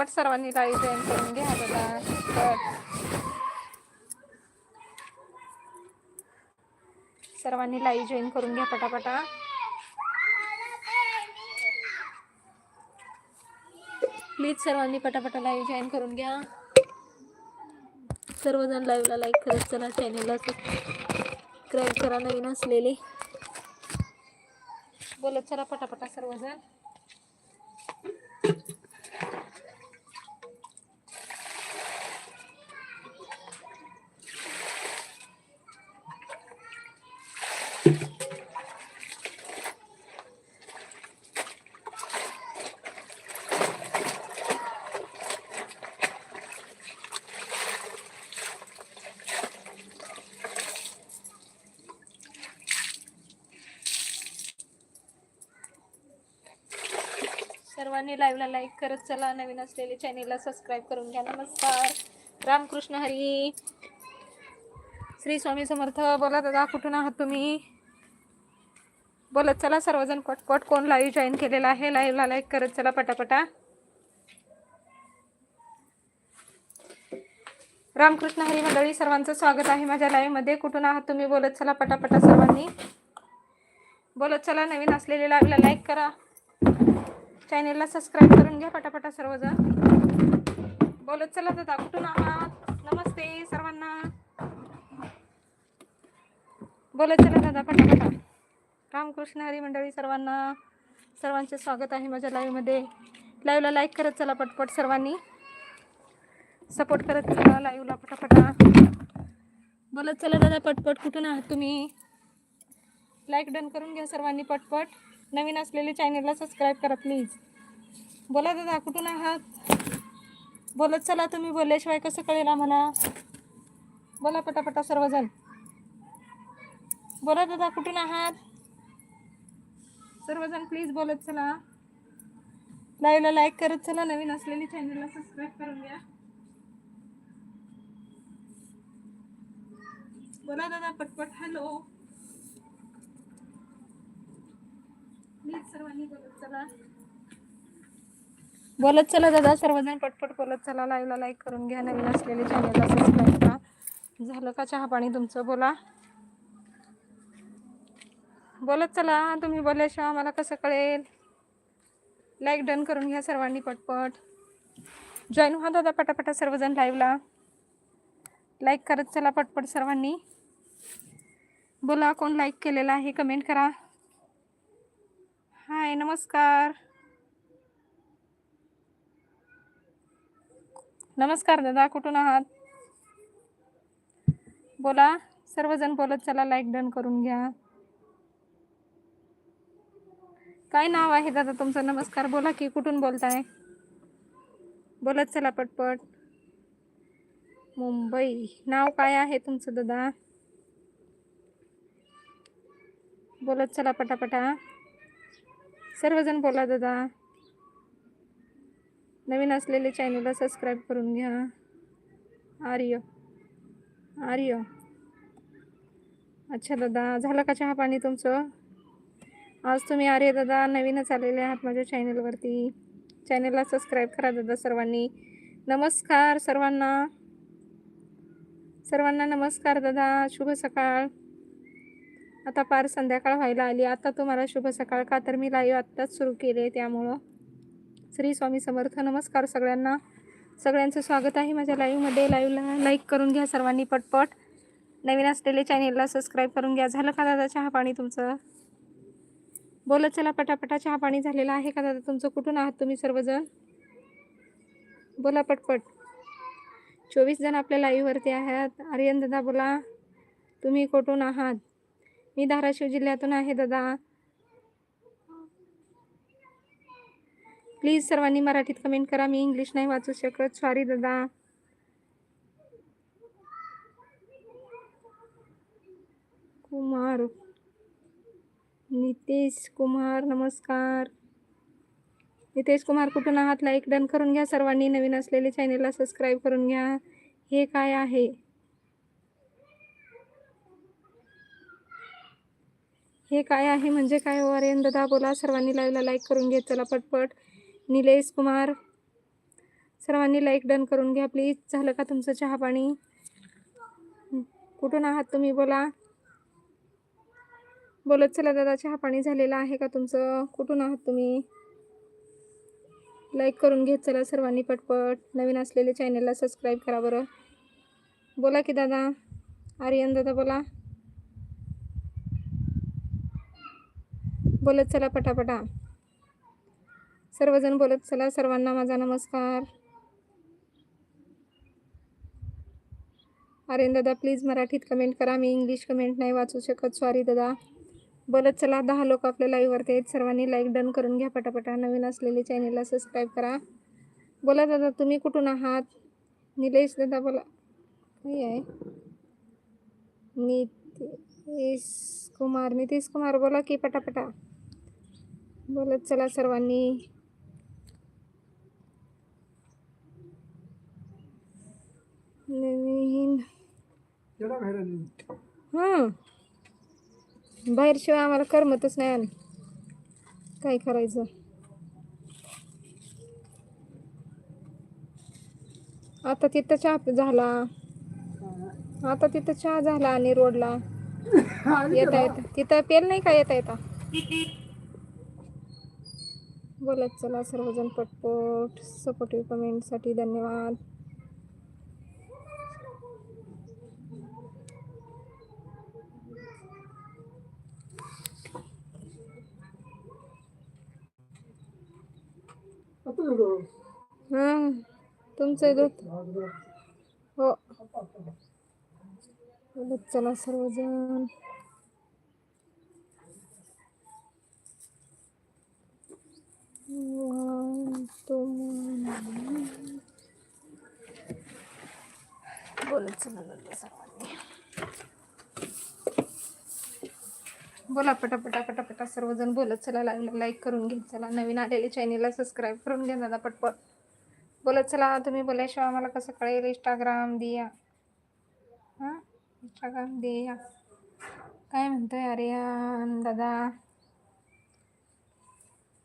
पटपट सर्वांनी live join करून घ्या दादा सर्वांनी लाईव्ह जॉईन करून घ्या पटापटा प्लीज सर्वांनी पटापटा लाईव्ह जॉईन करून घ्या. सर्वजण लाईव्हला लाईक करत चला चॅनलला सबस्क्राईब करा नवीन असलेले. बोलत चला पटापटा सर्वजण. सर्वांनी लाईव्हला लाईक करत चला. नवीन असलेले चॅनेलला सबस्क्राईब करून घ्या. नमस्कार. रामकृष्ण हरी. श्री स्वामी समर्थ. बोला दादा कुठून आहात तुम्ही? बोलत चला सर्वजण पटपट कोण लाईव्ह जॉईन केलेला आहे? लाईव्हला लाईक करत चला पटापटा. रामकृष्ण हरी मंडळी सर्वांचं स्वागत आहे माझ्या लाईव्हमध्ये कुठून आहात तुम्ही? बोलत चला पटापटा सर्वांनी. बोलत चला नवीन असलेले लाईव्हला लाईक करा. चॅनेलला सबस्क्राईब करून घ्या पटापटा सर्वजण. बोलत चला दादा कुठून आहात? नमस्ते सर्वांना. बोलत चला दादा पटापटा. रामकृष्ण हरी मंडळी सर्वांना सर्वांचे स्वागत आहे माझ्या लाईव्हमध्ये लाईव्हला लाईक करत चला पटपट सर्वांनी. सपोर्ट करत चला लाईव्हला पटापटा. बोलत चला दादा पटपट कुठून आहात तुम्ही? लाईक डन करून घ्या सर्वांनी पटपट. नवीन असलेले चॅनेलला सबस्क्राईब करा प्लीज बोला दादा कुठून आहात? बोलत चला तुम्ही बोलल्याशिवाय कसं कळेल आम्हाला? बोला पटापटा सर्वजण. बोला दादा कुठून आहात? सर्वजण प्लीज बोलत चला. लाईव्हला लाईक करत चला. नवीन असलेली चॅनलला सबस्क्राईब करून घ्या. बोला दादा पटपट. हॅलो प्लीज सर्वांनी बोलत चला. बोलत चला दादा. सर्वजण पटपट बोलत चला. लाईव्हला लाईक करून घ्या. नवीन असलेले चॅनलला सबस्क्राईब करा. झालं का चहा पाणी तुमचं? बोला. बोलत चला. तुम्ही बोलल्याशिवाय आम्हाला कसं कळेल? लाईक डन करून घ्या सर्वांनी पटपट. जॉईन व्हा दादा पटापटा सर्वजण लाईव्हला लाईक करत चला पटपट सर्वांनी. बोला कोण लाईक केलेला आहे? कमेंट करा. हाय नमस्कार. नमस्कार दादा कुठून आहात? बोला सर्वजण बोलत चला लाईक डन करून घ्या. काय नाव आहे दादा तुमचं? नमस्कार. बोला की कुठून बोलताय? बोलत चला पटपट. मुंबई. नाव काय आहे तुमचं दादा? बोलत चला पटापटा. सर्वजण बोला दादा. नवीन असलेले चॅनलला सबस्क्राईब करून घ्या. आर्य. आर्य. अच्छा दादा झालं का चहा पाणी तुमचं? आज तुम्ही आर्य दादा नवीनच आलेले आहात माझ्या चॅनलवरती. चॅनलला सबस्क्राईब करा दादा सर्वांनी. नमस्कार सर्वांना. सर्वांना नमस्कार दादा. शुभ सकाळ. आता पार संध्याकाळ व्हायला आली. आता तुम्हाला शुभ सकाळ का? तर मी लाईव्ह आत्ताच सुरू केले त्यामुळं. श्री स्वामी समर्थ नमस्कार सगळ्यांना. सगळ्यांचं स्वागत आहे माझ्या लाईव्हमध्ये लाईव्हला लाईक करून घ्या सर्वांनी पटपट. नवीन असलेले चॅनेलला सबस्क्राईब करून घ्या. झालं का दादा चहा पाणी तुमचं? बोलत चला पटापटा चहा पाणी झालेला आहे का दादा? तुमचं कुठून आहात तुम्ही सर्वजण? बोला पटपट. चोवीस जण आपल्या लाईव्हवरती आहात. आर्यन दादा बोला. तुम्ही कुठून आहात? मी धाराशिव जिल्ह्यातून आहे दादा. प्लीज सर्वांनी मराठीत कमेंट करा. मी इंग्लिश नाही वाचू शकत. सॉरी दादा. कुमार नितेश कुमार नमस्कार. नितेश कुमार कुठून आहात? लाईक डन करून घ्या. सर्वांनी नवीन असलेले चॅनेलला सबस्क्राईब करून घ्या. हे काय आहे? हे काय आहे? म्हणजे काय? हो दादा बोला. सर्वांनी लाईव्हला लाईक करून घे चला पटपट. निलेश कुमार सर्वांनी लाईक डन करून घ्या प्लीज. झालं का तुमचं चहा पाणी? कुठून आहात तुम्ही? बोला. बोलत चला दादा चहा पाणी झालेलं आहे का तुमचं? कुठून आहात तुम्ही? लाईक करून घेत चला सर्वांनी पटपट. नवीन असलेले चॅनलला सबस्क्राईब करा बरं. बोला की दादा आर्यन दादा बोला. बोलत चला पटापटा. सर्वजण बोलत चला सर्वांना माझा नमस्कार. आर्यन दादा प्लीज मराठीत कमेंट करा. मी इंग्लिश कमेंट नाही वाचू शकत. सॉरी दादा. बोलत चला. दहा लोक आपल्या लाईव्हवरती आहेत. सर्वांनी लाईक डन करून घ्या पटापटा. नवीन असलेले चॅनेलला सबस्क्राईब करा. बोला दादा तुम्ही कुठून आहात? निलेश दादा बोला. काय आहे. नितीश कुमार. नितीश कुमार बोला की पटापटा. बोलत चला सर्वांनी. हां. बाहेरशिवाय आम्हाला करमतच नाही आणि काय करायचं? आता तिथं चहा झाला. आता तिथं चहा झाला आणि रोडला. येता येत. तिथं पेल नाही का येता येता? बोलत चला सर्वजण पटपट सपोर्टिव्ह कमेंटसाठी धन्यवाद. हां तुमचं दूध. हो. चला सर्वजण. बोलत चला सर्वांनी. बोला पटापटा पटापटा सर्वजण बोलत चला लाईव्हला लाईक करून घेत चला नवीन आलेले चॅनेलला सबस्क्राईब करून घ्या दादा पटपट. बोलत चला तुम्ही बोलल्याशिवाय आम्हाला कसं कळेल? इंस्टाग्राम दिया. हां? इंस्टाग्राम दिया. काय म्हणतोय? आर्यन दादा.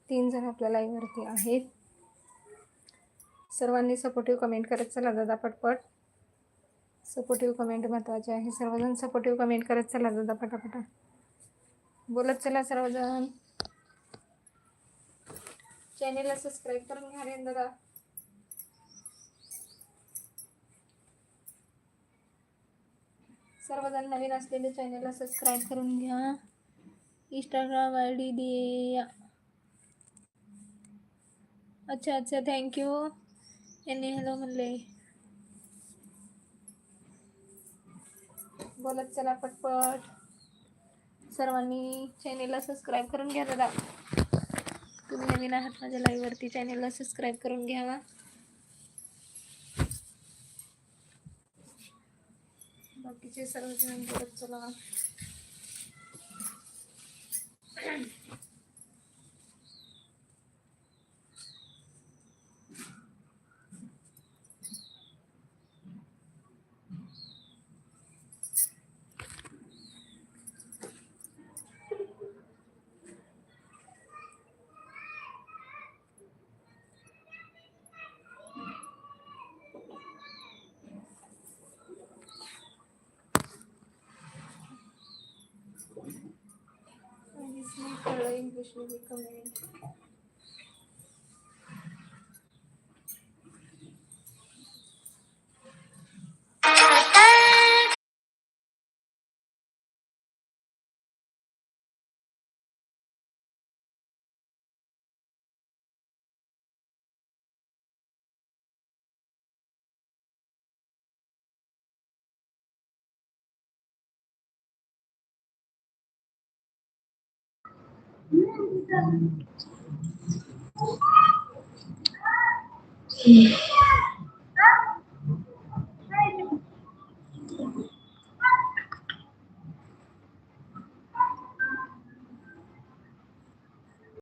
तीन जण आपल्या लाईव्हवरती आहेत. सर्वांनी सपोर्टिव्ह कमेंट करत चला दादा पटपट. सपोर्टिव्ह कमेंट महत्त्वाचे आहे. सर्वजण सपोर्टिव्ह कमेंट करत चला दादा पटापटा. बोलत चला सर्वजण. चॅनेलला सबस्क्राईब करून घ्या रे दादा सर्वजण नवीन असलेले चॅनेलला सबस्क्राईब करून घ्या. इंस्टाग्राम आय डी दे अच्छा अच्छा थँक्यू यांनी हॅलो म्हणले. बोलत चला पटपट. सर्वांनी चॅनेलला सबस्क्राईब करून घ्या दादा. तुम्ही नवीन आहात माझ्या लाईव्हवरती चॅनेलला सबस्क्राईब करून घ्यावा. बाकीचे सर्वजण चला काहीच नाही कळलं इंग्लिशमध्ये कमेंट 음.